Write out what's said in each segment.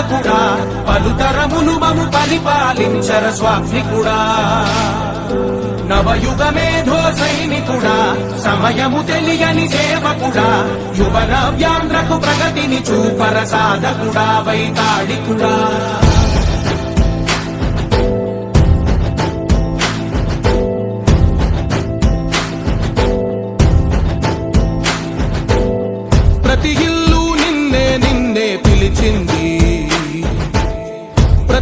నాయకుడా పలుతరములు మము పరిపాలించర స్వామికుడా నవయుగమేధో సైనికుడా సమయము తెలియని సేవకుడా యువన వ్యాంధ్రకు ప్రగతిని చూపర సాధకుడా వైతాడికుడా ప్రతి ఇల్లు నిన్నే నిన్నే పిలిచింది.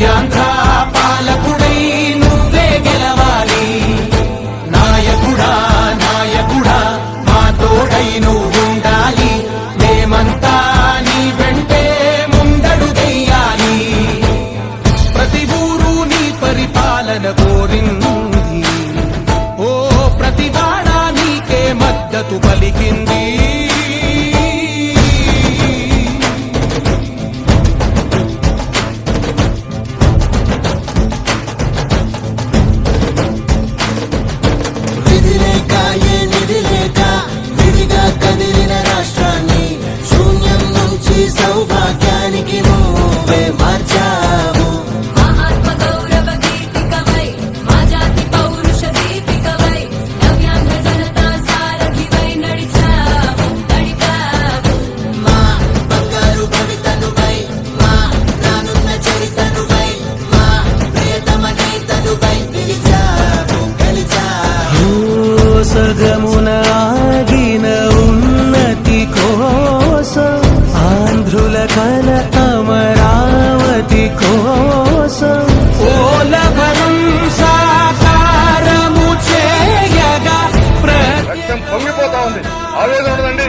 నవ్యాంధ్ర పాలకుడై నువ్వే గెలవాలి. నాయకుడా నాయకుడా మా తోడై నువ్వుండాలి. మేమంతా నీ వెంటే ముందడుగెయ్యాలి ప్రతి ఊరు నీ పరిపాలన కోరింది. ఓ ప్రతివాడ నీకే మద్దతు పలికింది. సగమున ఆగిన ఉన్నతి కోసం ఆంధ్రుల కల అమరావతి కోసం సాకారము చేయగా రక్తం పొంగిపోతా ఉంది. ఆవేదన ఉండదండి.